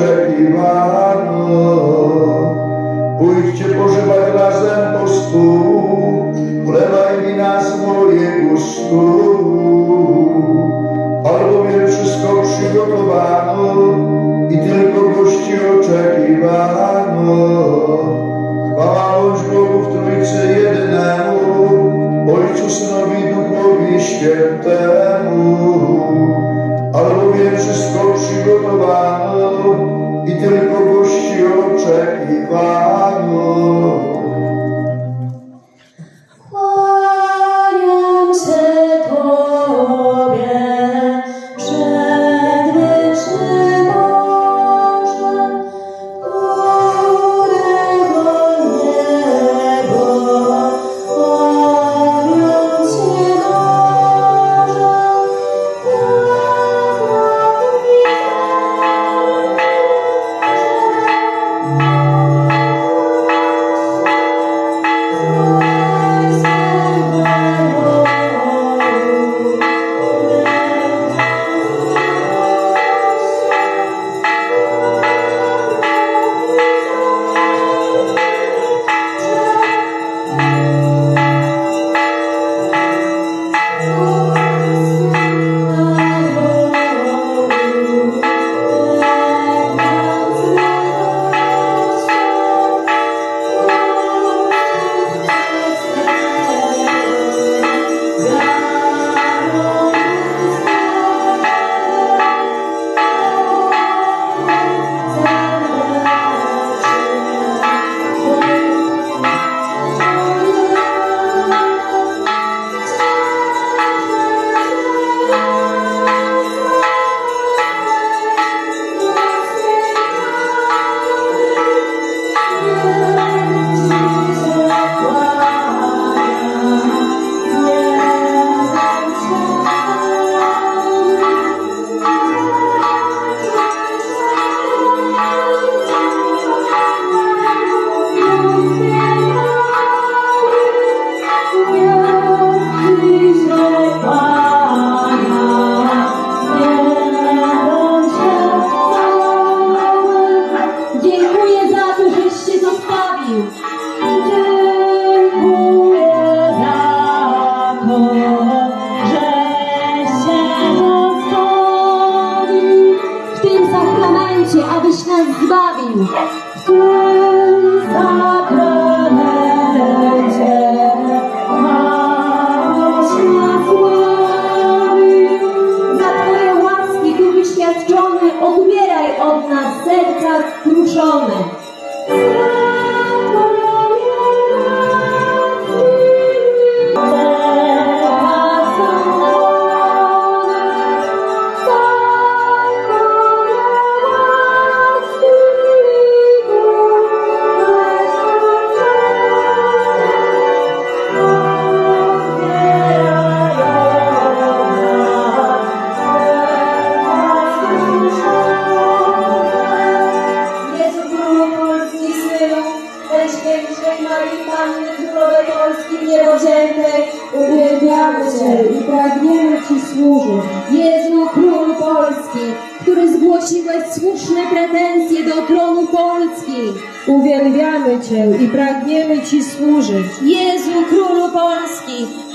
oczekiwano. Pójdźcie pożywać razem po stół, abyś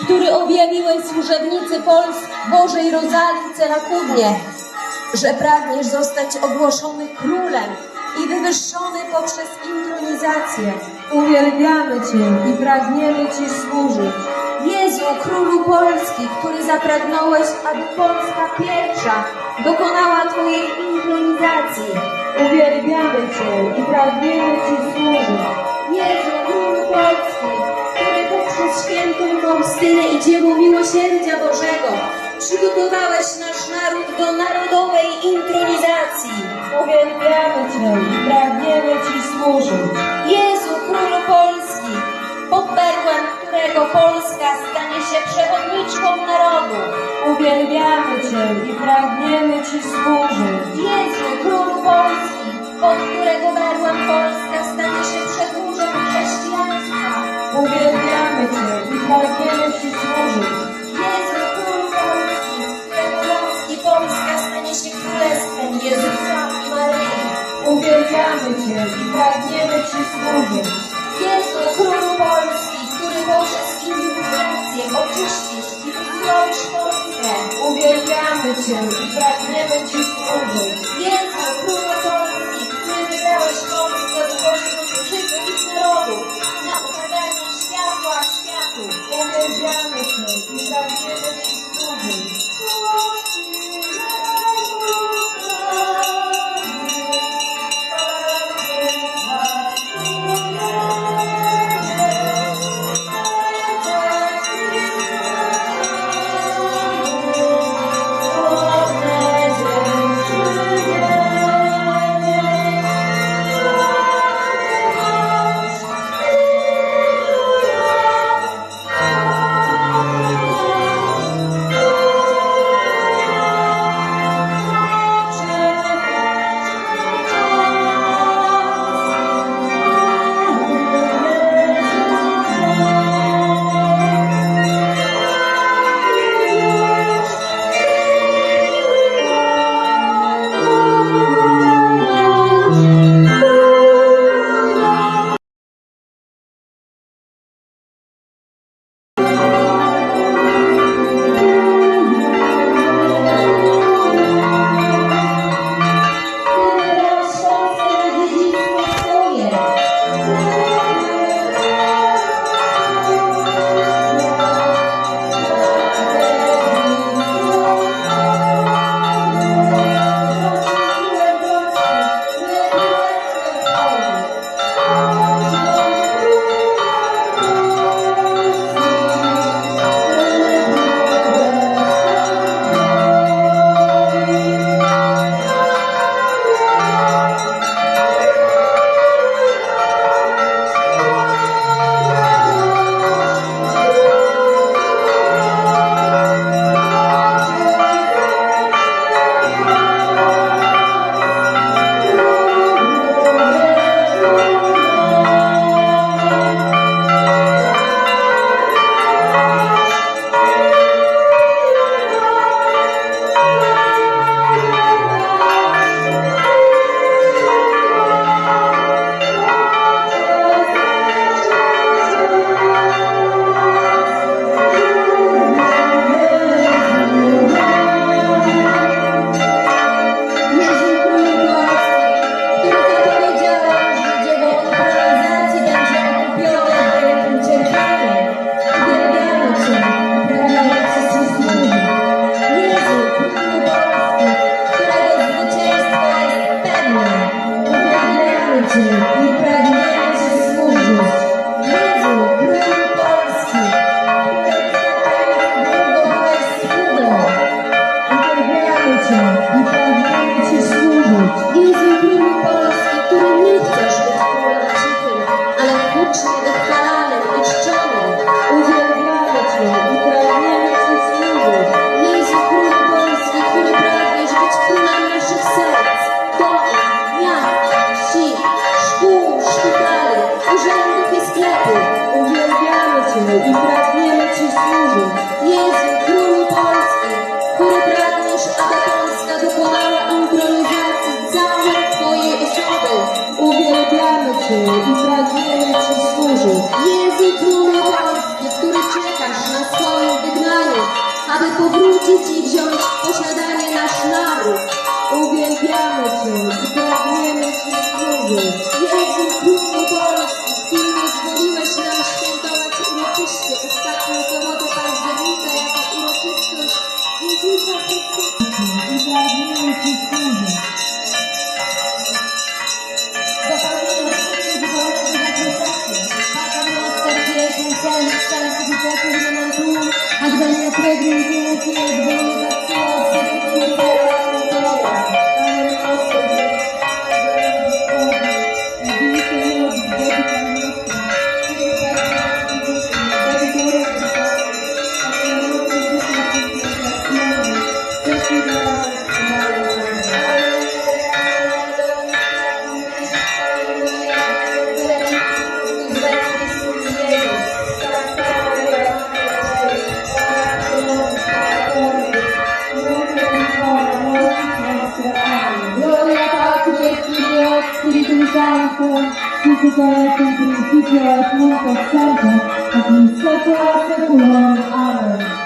który objawiłeś służebnicy Polski Bożej Rozalii Celakudnie, że pragniesz zostać ogłoszony królem i wywyższony poprzez intronizację. Uwielbiamy Cię i pragniemy Ci służyć. Jezu Królu Polski, który zapragnąłeś, aby Polska pierwsza dokonała Twojej intronizacji. Uwielbiamy Cię i pragniemy Ci służyć. Jezu Królu Polski, poprzez świętą Faustynę i dzieło miłosierdzia Bożego przygotowałeś nasz naród do narodowej intronizacji. Uwielbiamy Cię i pragniemy Ci służyć. Jezu Królu Polski, pod berłem którego Polska stanie się przewodniczką narodu. Uwielbiamy Cię i pragniemy Ci służyć. Jezu Królu Polski, pod którego berłem Polska stanie się przedłużem chrześcijaństwa. Uwielbiamy Kochamy Cię i pragniemy Ci służyć. Jezu, Król Polski, z którego Polska stanie się królestwem Jezusa i Maryi. Uwielbiamy Cię i pragniemy Ci służyć. Jezu, Król Polski, który poprzez inwigilację oczyścisz i uzdrowisz Polskę. Uwielbiamy Cię i pragniemy Ci służyć. Jezu, Król Polski, który wybrałeś Polskę spośród wszystkich narodów. Polewiamy się i zabierzesz cudzy. কবু Thank you. A.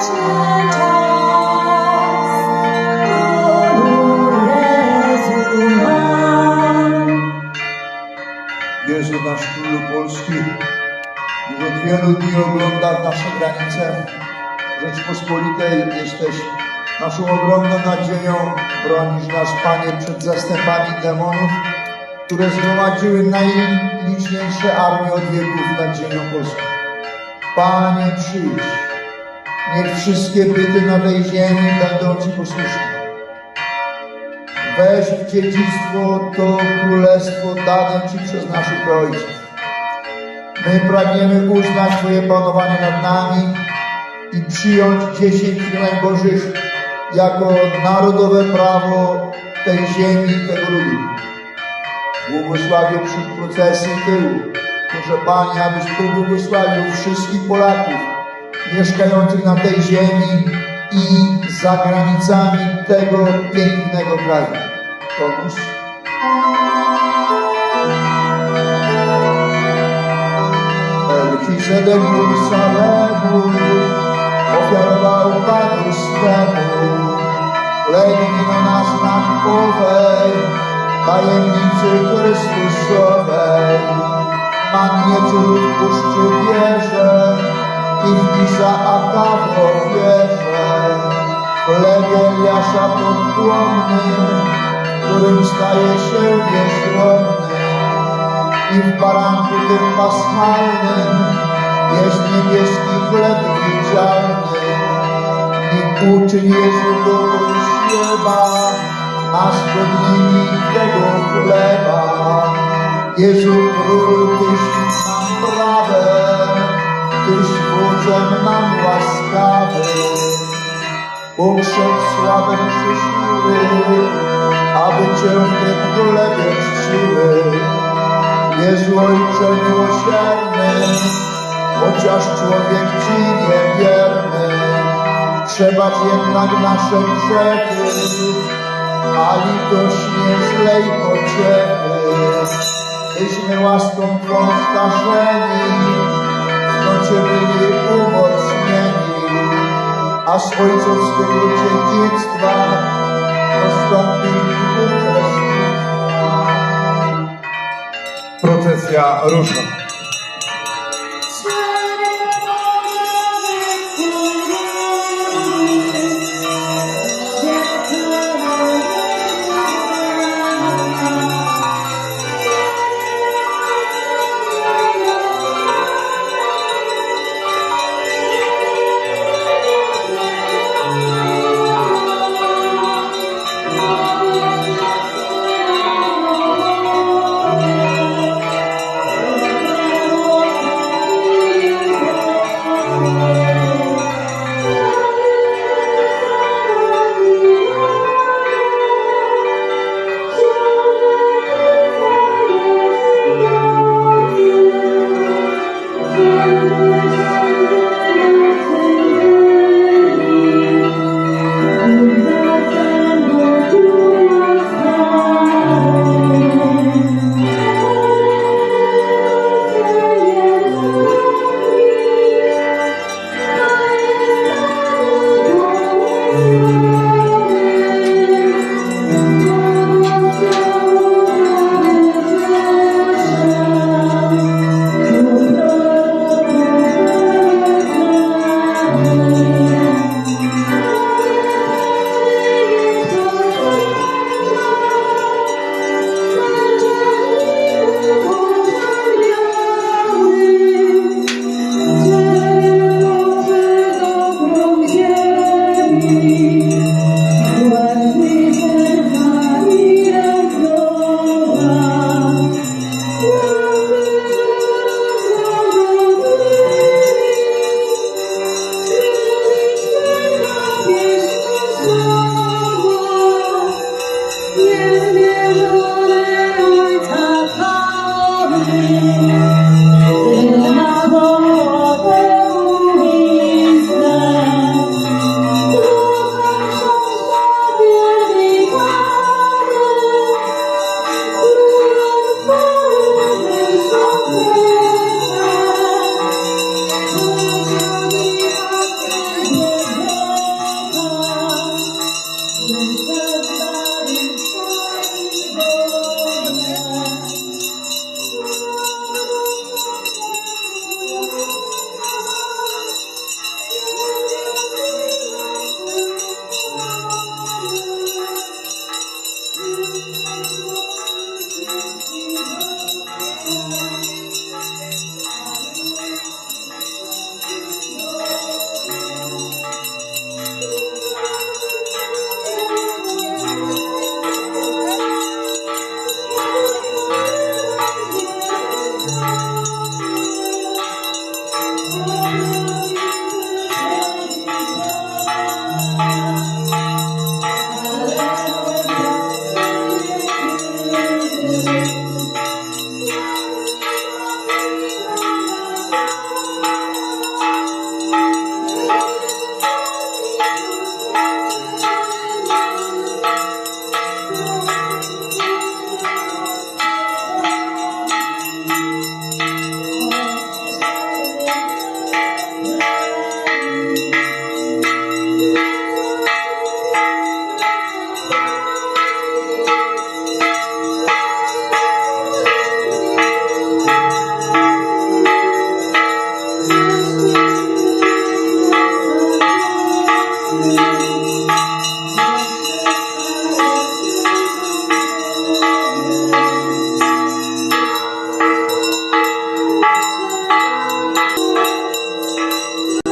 Jezu nasz Królu Polski, już od wielu dni oglądasz nasze granice Rzeczpospolitej. Jesteś naszą ogromną nadzieją. Bronisz nas, Panie, przed zastępami demonów, które zgromadziły najliczniejsze armie od wieków nad ziemią polską. Panie, przyjdź. Niech wszystkie byty na tej ziemi będą Ci posłuszne. Weź w dziedzictwo to królestwo dane Ci przez naszych ojców. My pragniemy uznać Twoje panowanie nad nami i przyjąć dziesięć Bożych jako narodowe prawo tej ziemi i tego ludu. Błogosławię przód procesji tyłu. Proszę Panie, abyś pobłogosławił wszystkich Polaków mieszkających na tej ziemi i za granicami tego pięknego kraju. Pomóż. Melchizedek samemu, ofiarował Panu swemu. Legnie na nas nakowej, tajemnicy Chrystusowej. Mannie cudów puszczy wierzę i w Izaaka w ofierze. Chlebie Eliasza podpłonnym, którym staje się niezłomny. I w baranku tym paschalnym jest niebieski chleb widzialny. I uczyń Jezu do śleba, a zgodnimi tego chleba. Jezu Król, Tyś nam prawem, Tyś wodzem nam łaskawy. Szedł sławę przyszły, aby Cię w tym królebie czciły. Jezu Ojcze miłosierny, chociaż człowiek Ci niewierny, przebacz jednak nasze grzechy, a litość nie zlej pociechy. Tyśmy łaską Twą skażeni, nocie byli umocnieni, a z ojcowskiego dziedzictwa dostąpili uczestnictwa. Procesja rusza.